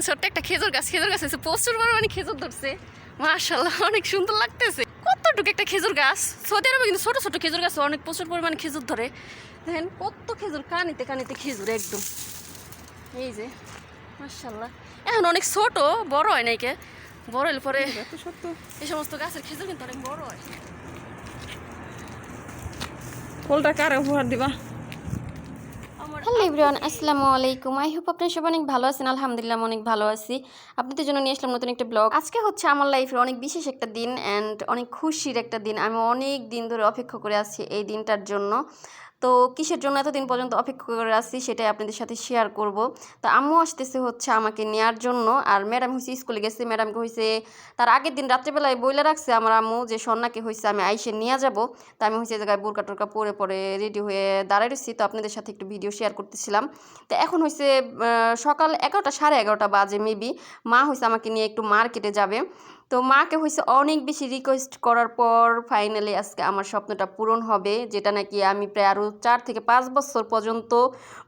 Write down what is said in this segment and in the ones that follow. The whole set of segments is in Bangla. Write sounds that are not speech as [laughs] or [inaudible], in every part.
এখানে ছোট্ট একটা খেজুর গাছ খেজুর গাছ আছে প্রচুর পরিমাণে খেজুর ধরছে। মাশাল্লাহ অনেক সুন্দর লাগতেছে। কতটুকু একটা খেজুর গাছ? সৌদি আরবে কিন্তু ছোট ছোট খেজুর গাছ অনেক প্রচুর পরিমাণে খেজুর ধরে। দেখেন কত খেজুর কানিতে কানিতে খেজুর একদম। এই যে মাশাল্লাহ এখন অনেক ছোট বড় হয় নাইকে বড় হলে পরে এই সমস্ত গাছের খেজুর কিন্তু অনেক বড় হয়। ফুলটা কারে উপহার দিবা? হ্যালো এভরিওয়ান, আসসালামু আলাইকুম। আই হোপ আপনারা সবাই অনেক ভালো আছেন। আলহামদুলিল্লাহ অনেক ভালো আছি। আপনাদের জন্য নিয়ে আসলাম নতুন একটা ব্লগ। আজকে হচ্ছে আমার লাইফের অনেক বিশেষ একটা দিন অ্যান্ড অনেক খুশির একটা দিন। আমি অনেক দিন ধরে অপেক্ষা করে আছি এই দিনটার জন্য। তো কিসের জন্য এতদিন পর্যন্ত অপেক্ষা করে আসছি সেটাই আপনাদের সাথে শেয়ার করব। তো আম্মু আসতেছে হচ্ছে আমাকে নেওয়ার জন্য। আর ম্যাডাম হয়েছে স্কুলে গেছে ম্যাডামকে হয়েছে তার আগের দিন রাত্রেবেলায় বইলে রাখছে আমার আম্মু যে, সন্নাকে হয়েছে আমি আইসে নিয়ে যাব। তো আমি হয়েছে জায়গায় বোরকা টোরকা পরে পরে রেডি হয়ে দাঁড়াই রয়েছি তো আপনাদের সাথে একটু ভিডিও শেয়ার করতেছিলাম। তো এখন হয়েছে সকাল এগারোটা, সাড়ে এগারোটা বাজে মেবি মা হয়েছে আমাকে নিয়ে একটু মার্কেটে যাবে। তো মাকে হয়েছে অনেক বেশি রিকোয়েস্ট করার পর ফাইনালি আজকে আমার স্বপ্নটা পূরণ হবে, যেটা নাকি আমি প্রায় আরও চার থেকে পাঁচ বছর পর্যন্ত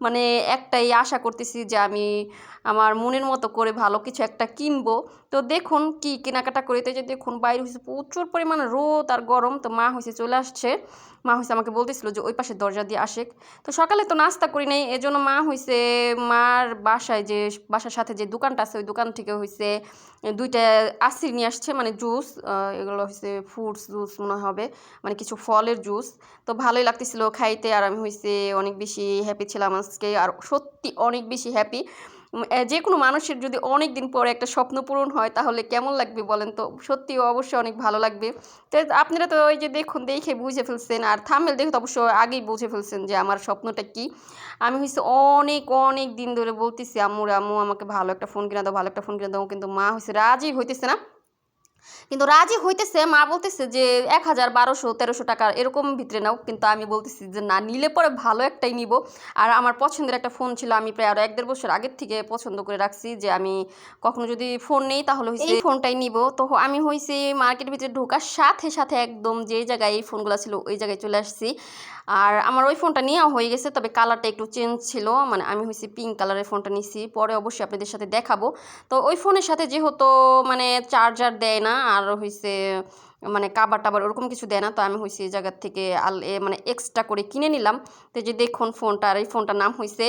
মানে একটাই আশা করতেছি যে আমি আমার মনের মতো করে ভালো কিছু একটা কিনবো। তো দেখুন কি কেনাকাটা করে, তো যে দেখুন বাইরে হয়েছে প্রচুর পরিমাণে রোদ আর গরম, তো মা হয়েছে চলে আসছে। মা হয়েছে আমাকে বলতেছিল যে ওই পাশে দরজা দিয়ে আসে তো সকালে তো নাস্তা করি নাই, এজন্য মা হয়েছে মার বাসায় যে, বাসার সাথে যে দোকানটা আছে, ওই দোকান থেকে হয়েছে দুইটা আসির নিয়ে আসছে মানে জুস এগুলো হচ্ছে ফ্রুটস জুস মনে হবে মানে কিছু ফলের জুস তো ভালোই লাগতেছিল খাইতে আর আমি হয়েছে অনেক বেশি হ্যাপি ছিলাম আজকে, আর সত্যি অনেক বেশি হ্যাপি যে কোনো মানুষের যদি অনেক দিন পরে একটা স্বপ্ন পূরণ হয়, তাহলে কেমন লাগবে বলেন তো? সত্যি অবশ্যই অনেক ভালো লাগবে। তো আপনারা তো ওই যে দেখুন, দেখে বুঝে ফেলছেন, আর থামেল দেখে তো অবশ্য আগেই বুঝে ফেলছেন যে আমার স্বপ্নটা কি। আমি হচ্ছে অনেক অনেক দিন ধরে বলতেছি আম্মুর আম্মু আমাকে ভালো একটা ফোন কিনা দাও, ভালো একটা ফোন কিনা দাও। কিন্তু মা হচ্ছে রাজি হইতেছে না। কিন্তু রাজি হইতেছে, মা বলতেছে যে এক হাজার বারোশো, তেরোশো টাকা এরকম ভিতরে নাও। কিন্তু আমি বলতেছি যে না, নিলে পরে ভালো একটাই নিব। আর আমার পছন্দের একটা ফোন ছিল, আমি প্রায় আরও এক দেড় বছর আগের থেকে পছন্দ করে রাখছি যে আমি কখনো যদি ফোন নেই তাহলে হচ্ছে এই ফোনটাই নিব। তো আমি হয়েছি মার্কেটের ভিতরে ঢোকার সাথে সাথে একদম যে জায়গায় এই ফোনগুলো ছিল, ওই জায়গায় চলে আসছি। আর আমার ওই ফোনটা নেওয়া হয়ে গেছে, তবে কালারটা একটু চেঞ্জ ছিল। মানে আমি হয়েছি পিঙ্ক কালারের ফোনটা নিছি, পরে অবশ্যই আপনাদের সাথে দেখাবো। তো ওই ফোনের সাথে যেহেতু মানে চার্জার দেয় না আর হয়েছে মানে কাবার টাবার ওরকম কিছু দেয় না। তো আমি হয়েছে এই জায়গার থেকে আল, এ মানে এক্সট্রা করে কিনে নিলাম। তো যে দেখুন ফোনটা, আর এই ফোনটার নাম হয়েছে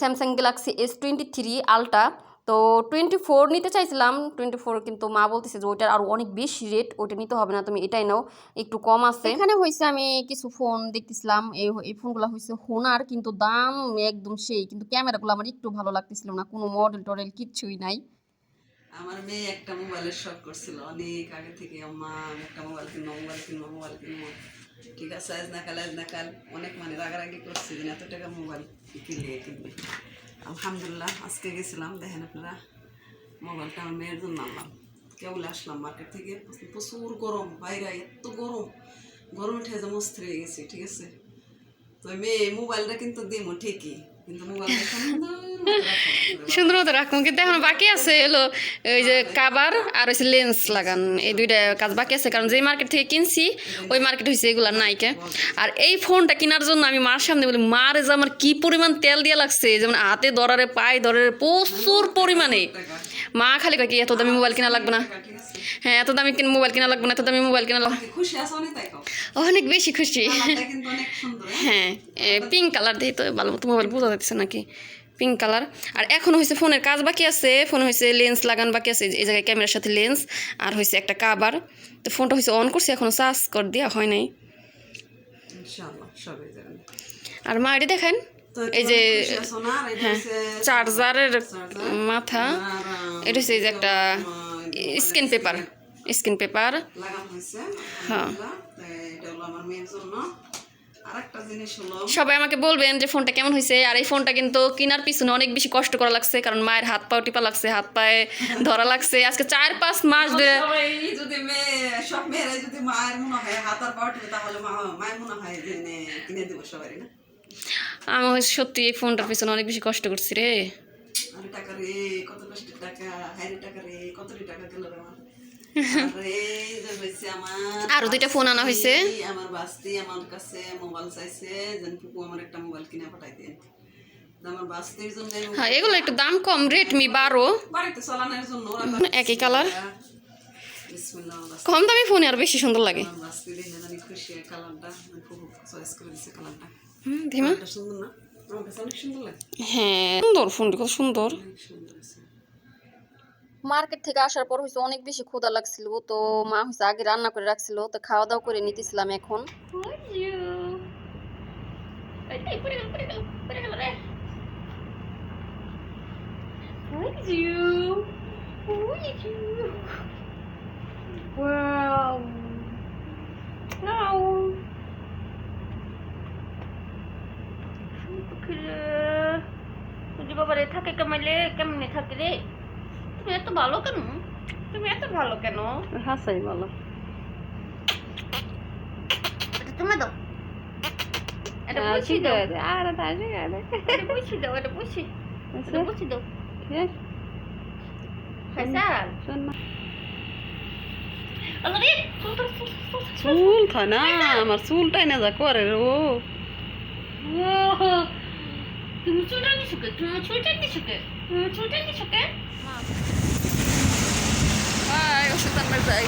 Samsung Galaxy S twenty three Ultra তো টোয়েন্টি ফোর নিতে চাইছিলাম টোয়েন্টি ফোর কিন্তু মা বলতেছে যে ওইটার আরও অনেক বেশি রেট ওইটা নিতে হবে না, তুমি এটাই নাও, একটু কম আছে। এখানে হয়েছে আমি কিছু ফোন দেখতেছিলাম, এই এই ফোনগুলো হয়েছে হোনার কিন্তু দাম একদম সেই, কিন্তু ক্যামেরাগুলো আমার একটু ভালো লাগতেছিল না, কোনো মডেল টডেল কিচ্ছুই নাই। আমার মেয়ে একটা মোবাইলের শখ করছিল। অনেক আগে থেকে, আম্মা, আমি একটা মোবাইল কিনবো মোবাইল কিনবো মোবাইল কিনবো। ঠিক আছে, আজ নাকাল আজ নাকাল অনেক মানে রাগারাগি করছি যে, এত টাকা মোবাইল কিনলে কিনবে? আলহামদুলিল্লাহ, আজকে গেছিলাম, দেখেন আপনারা মোবাইলটা আমার মেয়ের জন্য আনলাম। কেবল আসলাম মার্কেট থেকে, প্রচুর গরম, বাইরে এত গরম। গরম যে মস্ত হয়ে গেছে, ঠিক আছে? তো মেয়ে মোবাইলটা কিন্তু দিমো ঠিকই। সুন্দর মতো রাখো। সুন্দর মতো রাখুন কিন্তু এখন বাকি আছে হলো ওই যে কাবার আর হচ্ছে লেন্স লাগান। এই দুইটা কাজ বাকি আছে কারণ যে মার্কেট থেকে কিনছি ওই মার্কেট হয়েছে এগুলো নাইকে আর এই ফোনটা কেনার জন্য আমি মার সামনে বলি মার যে আমার কি পরিমাণ তেল দিয়ে লাগছে? যেমন হাতে দরারে পায়ে দরারে প্রচুর পরিমাণে। মা খালি কয় কি এত দামি মোবাইল কিনা লাগবে না? হ্যাঁ এত দামি কিন মোবাইল কিনা লাগবে না এত দামি মোবাইল কিনা লাগবে অনেক বেশি খুশি। হ্যাঁ? হ্যাঁ পিঙ্ক কালার দিয়ে তো ভালো মতো মোবাইল বোঝা যাচ্ছে নাকি? পিঙ্ক কালার আর এখন হয়েছে ফোনের কাজ বাকি আছে। ফোন হয়েছে লেন্স লাগান বাকি আছে। এই জায়গায় ক্যামেরার সাথে লেন্স আর হয়েছে একটা কাবার তো ফোনটা হয়েছে অন করছে এখনও চার্জ কর দেওয়া হয় নাই। আর মা এটি দেখেন। এই যে এটা হ্যাঁ চার্জারের মাথা। এটা হচ্ছে এই যে একটা স্ক্রিন পেপার স্ক্রিন পেপার হ্যাঁ। সবাই আমাকে বলবেন যে ফোনটা কেমন হয়েছে আর এই ফোনটা কিন্তু কেনার পিছনে অনেক বেশি কষ্ট করা লাগছে কারণ মায়ের হাত পাও টিপা লাগছে হাত পায়ে ধরা লাগছে। আজকে চার পাঁচ মাস ধরে যদি সব মেয়েরা যদি মায়ের মনে হয় হাত আর পাও টিপে তাহলে মায়ের মনে হয় যে কিনে দেবো সবাই না। আমি সত্যি এই ফোনটার পিছনে অনেক বেশি কষ্ট করছি রে। টাকা রে কত টাকা হাইরে টাকা রে কত টাকা গেল আমার? আরে দুইটা ফোন আনা হয়েছে। আমার বাস্তি আমার কাছে মোবাইল চাইছে যেন আমার একটা মোবাইল কিনে পাঠাই দেন। হ্যাঁ এগুলো একটু দাম কম রেডমি বারো। একই কালার কম দামি ফোনে আর বেশি সুন্দর লাগে। কালারটা আমি খুব সুন্দর সুন্দর হ্যাঁ সুন্দর ফোনটি সুন্দর। সুন্দর মার্কেট থেকে আসার পর হয়েছে অনেক বেশি ক্ষুধা লাগছিল তো মা হয়েছে আগে রান্না করে রাখছিল তো খাওয়া দাওয়া করে নিতেছিলাম এখন থাকে কেমনে থাকে রে তুমি এত ভালো কেন? তুমি এত ভালো কেন? হাসাই ভালো। এটা তুমি দাও। এটা বুঝি দাও। আর তাই এটা বুঝি দাও এটা বুঝি। এটা বুঝি দাও। হাসাল চুল থয় আমার চুলটাই না যা করে রে ও। তুমি চুলটা কে? তুমি চুলটা কে? দিছো কে ওষুধ আনবার যাই।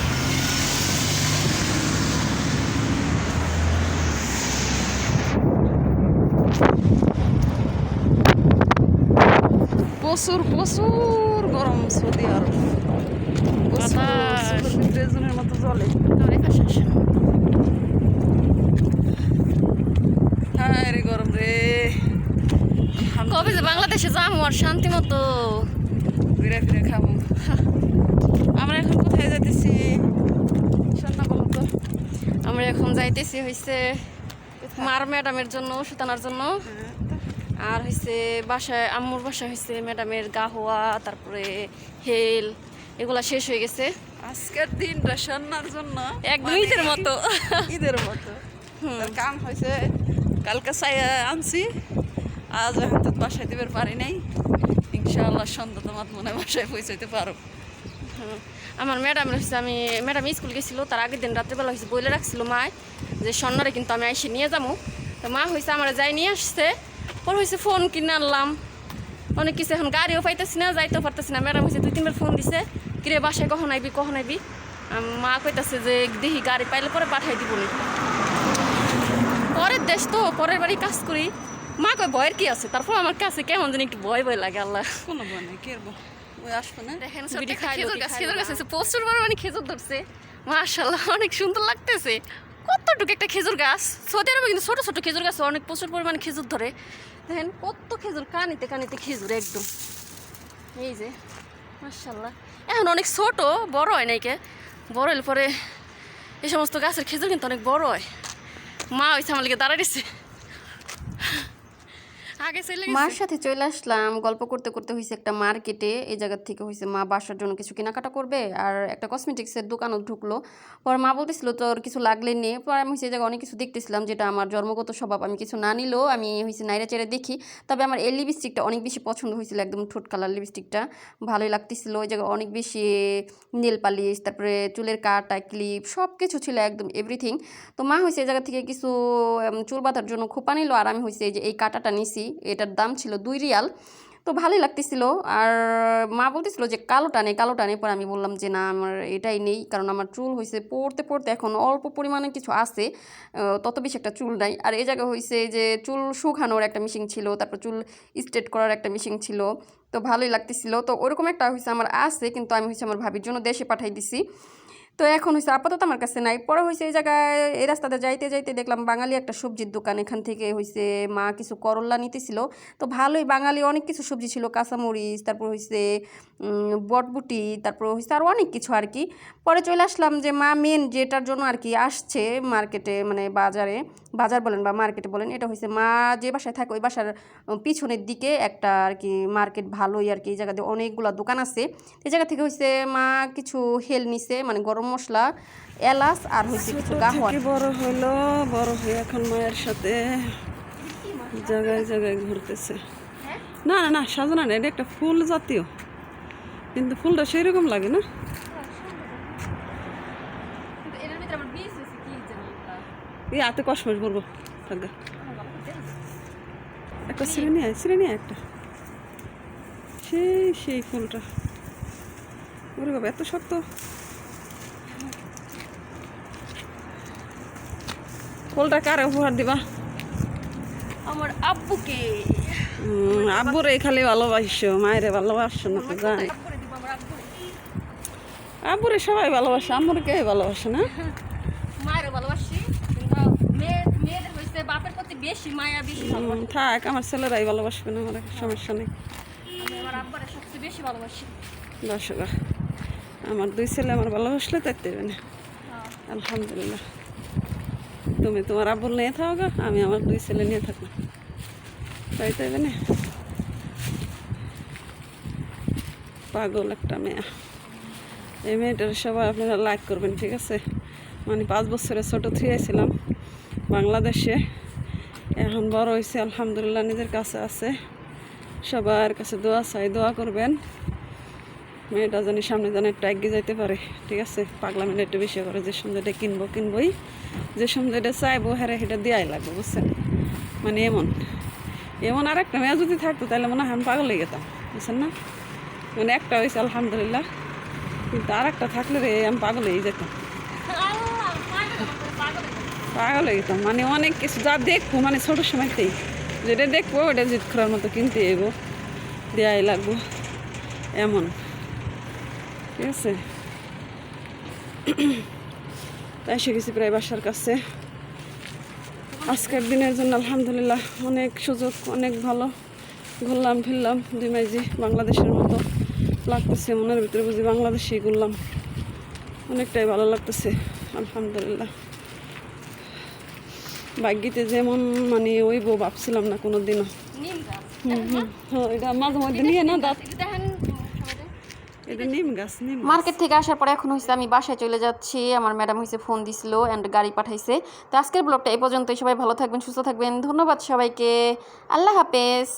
প্রচুর প্রচুর গরম সৌদি আরব প্রচুর, মতো জলে। হায় রে গরম রে। কবে যে বাংলাদেশে যাব আর শান্তি মতো ঘুরে ফিরে খাব। আমরা এখন কোথায় যাইতেছি? বলো তো আমরা এখন যাইতেছি হইছে মার ম্যাডামের জন্য সুতানার জন্য। আর হইছে বাসায় আম্মুর বাসায় হইছে ম্যাডামের গাহোয়া তারপরে হেল এগুলা শেষ হয়ে গেছে। আজকের দিনটা সন্ন্যার জন্য। একদম মানে ঈদের মতো। [laughs] ঈদের মতো। কাম হয়েছে কালকে আনছি। আজ এখন তো বাসায় দিবার পারি নাই। ইনশাআল্লাহ সন্ধ্যা তোমার মনে বাসায় পৌঁছাইতে পারো। আমার ম্যাডাম হচ্ছে, আমি ম্যাডাম স্কুল গেছিল, তার আগের দিন রাত্রেবেলা হয়েছে বলে রাখছিল মা যে সন্ন্যারে কিন্তু আমি এসে নিয়ে যাব তো মা হয়েছে আমার যাই নিয়ে আসছে, পর হয়েছে ফোন কিনে আনলাম। অনেক কিছু এখন গাড়িও পাইতেছি না, যাইতেও পারতেছি না। ম্যাডাম হয়েছে দুই তিনবার ফোন দিছে, কিরে, বাসায় কখন আইবি কখন আইবি? মা কইতাছে যে, দেখি গাড়ি পাইলে পরে পাঠাই দিব পরের দেশ তো, পরের বাড়ি কাজ করি। মা কই ভয়ের কি আছে? তারপর আমার কাছে কেমন জানি একটু ভয় ভয় লাগে আল্লাহ। কোনো ভয় বনে কেরবো? ওই আসব না? দেখেন খেজুর গাছ খেজুর গাছ আছে প্রচুর পরিমাণে খেজুর ধরছে। মাশাল্লাহ অনেক সুন্দর লাগতেছে। কতটুকু একটা খেজুর গাছ? সৌদি আরবে কিন্তু ছোট ছোট খেজুর গাছ অনেক প্রচুর পরিমাণে খেজুর ধরে। দেখেন কত খেজুর কানিতে কানিতে খেজুর একদম। এই যে মাশাল্লাহ এখন অনেক ছোট বড় হয় নাইকে বড় হলে পরে এই সমস্ত গাছের খেজুর কিন্তু অনেক বড় হয়। মা হয়েছে আমার লিগে দাঁড়ায় দিছে আগে চলে গেছে। মার সাথে চলে আসলাম। গল্প করতে করতে হয়েছে একটা মার্কেটে। এই জায়গার থেকে হয়েছে মা বাসার জন্য কিছু কেনাকাটা করবে। আর একটা কসমেটিক্সের দোকানও ঢুকলো। পরে মা বলতেছিল, তোর কিছু লাগলে নে। পরে আমি এই জায়গায় অনেক কিছু দেখতেছিলাম, যেটা আমার জন্মগত স্বভাব। আমি কিছু না নিলেও আমি হয়েছে নাইরা চেড়ে দেখি। তবে আমার এই লিপস্টিকটা অনেক বেশি পছন্দ হয়েছিল একদম ঠোঁট কালার লিপস্টিকটা ভালোই লাগতেছিল। ওই জায়গায় অনেক বেশি নেল পালিশ তারপরে চুলের কাটা ক্লিপ সব কিছু ছিল একদম এভরিথিং তো মা হয়েছে এই জায়গা থেকে কিছু চুল বাঁধার জন্য খোপা নিল। আর আমি হয়েছে এই যে এই কাটাটা নিছি। এটার দাম ছিল দুই রিয়াল। তো ভালোই লাগতেছিল। আর মা বলতেছিল যে কালোটা নেই কালোটা নেই পরে আমি বললাম যে না, আমার এটাই নেই, কারণ আমার চুল হয়েছে পড়তে পড়তে এখন অল্প পরিমাণে কিছু আছে তত বেশি একটা চুল নাই। আর এই জায়গায় হয়েছে যে চুল শুকানোর একটা মেশিন ছিল, তারপর চুল স্ট্রেট করার একটা মেশিন ছিল, তো ভালোই লাগতেছিল। তো ওরকম একটা হয়েছে আমার আছে, কিন্তু আমি হচ্ছে আমার ভাবির জন্য দেশে পাঠাই দিছি। তো এখন হয়েছে আপাতত আমার কাছে নাই। পরে হয়েছে এই জায়গায়, এই রাস্তাতে যাইতে যাইতে দেখলাম বাঙালি একটা সবজির দোকান। এখান থেকে হয়েছে মা কিছু করল্লা নিতেছিল। তো ভালোই বাঙালি অনেক কিছু সবজি ছিল, কাঁচামরিচ, তারপর হয়েছে বটবুটি, তারপর হয়েছে আরও অনেক কিছু আর কি। পরে চলে আসলাম যে মা মেন যেটার জন্য আর কি আসছে মার্কেটে মানে বাজারে, বাজার বলেন বা মার্কেটে বলেন, এটা হয়েছে মা যে বাসায় থাকে ওই বাসার পিছনের দিকে একটা আর কি মার্কেট ভালোই আর কি। এই জায়গাতে অনেকগুলো দোকান আছে। এই জায়গা থেকে হয়েছে মা কিছু হেল নিছে মানে গরম মশলা এলাচ আর হয়েছে কিছু থেকে বড় হইল বড় হয়ে এখন মায়ের সাথে জায়গায় জায়গায় ঘুরতেছে। না না না সাজানা না এটা একটা ফুল জাতীয়। কিন্তু ফুলটা সেই রকম লাগে না। হাতে কসমস বলব থাকা একটা ছিঁড়ে নিয়ে ছিঁড়ে নিয়ে একটা। সেই সেই ফুলটা। ওরে বাবা এত শক্ত। ফুলটা কারে উপহার দিবা? আমার আব্বুকে। আব্বুরে খালি ভালোবাসো মায়েরে ভালোবাসো না আমার আব্বু আব্বুরে সবাই ভালোবাসে আম্মুরে কে ভালোবাসে না? মায়েরও ভালোবাসি বাপের প্রতি বেশি মায়া বেশি থাক আমার ছেলেরাই ভালোবাসবে না আমার সমস্যা নেই। আমি আমার আব্বারে সবচেয়ে বেশি ভালোবাসি। দর্শকা আমার দুই ছেলে আমার ভালোবাসলে দেবে না। আলহামদুলিল্লাহ। তুমি তোমার আব্বুল নিয়ে থাকো আমি আমার দুই ছেলে নিয়ে থাকব। তাই দেবে না পাগল একটা মেয়ে। এই মেয়েটার সবাই আপনারা লাইক করবেন, ঠিক আছে? মানে পাঁচ বছরের ছোটো থিয়েছিলাম বাংলাদেশে। এখন বড় হয়েছে আলহামদুলিল্লাহ, নিজের কাছে আছে। সবার কাছে দোয়া চাই, দোয়া করবেন। মেয়েটা জানি সামনে জানি একটা এগিয়ে যাইতে পারে, ঠিক আছে? পাগলা মেয়েটা একটু বেশি করে, যে সুন্দরটা কিনবো, কিনবই। যে সুন্দরটা চাইব হ্যাঁ সেটা দেওয়াই লাগবে, বুঝছেন? মানে এমন এমন আর একটা মেয়ে যদি থাকতো, তাহলে মনে হয় আমি পাগল হয়ে যেতাম, বুঝছেন না? মানে একটা হয়েছে, আলহামদুলিল্লাহ। কিন্তু আর একটা থাকলে রে, আমি পাগল হয়ে যেতাম। পাগল হয়ে যেতাম মানে অনেক কিছু যা দেখব মানে ছোটো সময়তেই, যেটা দেখব, ওটা জিত করার মতো কিনতে এগো দেওয়াই লাগবো, এমন। ঠিক আছে। তাই এসে গেছি প্রায় বাসার কাছে। আজকের দিনের জন্য আলহামদুলিল্লাহ অনেক সুযোগ অনেক ভালো। ঘুরলাম ফিরলাম দুই মাইজি বাংলাদেশের মতো লাগতেছে মনের ভিতরে বুঝি বাংলাদেশেই ঘুরলাম। অনেকটাই ভালো লাগতেছে আলহামদুলিল্লাহ। ভাগ্যিতে যেমন মানে ওই বউ ভাবছিলাম না কোনো দিনও হুম হুম। হ্যাঁ, এটা মাঝে মধ্যে নিয়ে না দাঁত মার্কেট থেকে আসার পরে এখন হয়েছে আমি বাসায় চলে যাচ্ছি, আমার ম্যাডাম হয়েছে ফোন দিছিল অ্যান্ড গাড়ি পাঠাইছে। তো আজকের ব্লগটা এই পর্যন্তই, সবাই ভালো থাকবেন, সুস্থ থাকবেন, ধন্যবাদ সবাইকে, আল্লাহ হাফেজ।